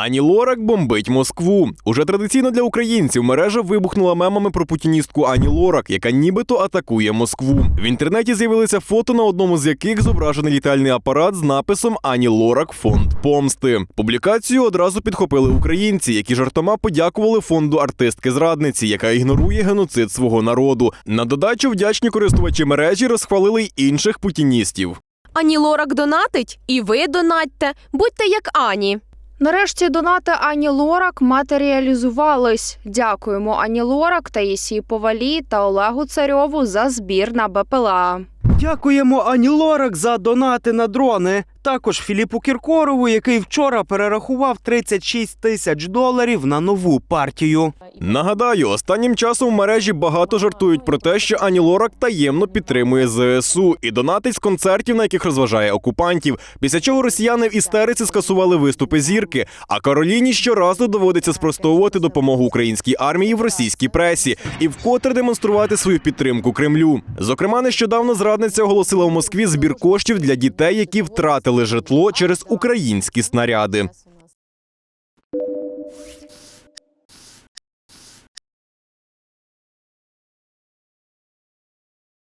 Ані Лорак бомбить Москву. Уже традиційно для українців мережа вибухнула мемами про путіністку Ані Лорак, яка нібито атакує Москву. В інтернеті з'явилися фото, на одному з яких зображений літальний апарат з написом Ані Лорак Фонд помсти. Публікацію одразу підхопили українці, які жартома подякували фонду артистки зрадниці, яка ігнорує геноцид свого народу. На додачу вдячні користувачі мережі розхвалили й інших путіністів. Ані Лорак донатить, і ви донатьте. Будьте як Ані. Нарешті донати Ані Лорак матеріалізувались. Дякуємо Ані Лорак, Таїсії Повалі та Олегу Царьову за збір на БПЛА. Дякуємо Ані Лорак за донати на дрони. Також Філіпу Кіркорову, який вчора перерахував 36 тисяч доларів на нову партію. Нагадаю, останнім часом в мережі багато жартують про те, що Ані Лорак таємно підтримує ЗСУ і донатить з концертів, на яких розважає окупантів. Після чого росіяни в істериці скасували виступи зірки. А Кароліні щоразу доводиться спростовувати допомогу українській армії в російській пресі і вкотре демонструвати свою підтримку Кремлю. Зокрема, нещодавно зрадниця оголосила в Москві збір коштів для дітей, які втратили втратили житло через українські снаряди.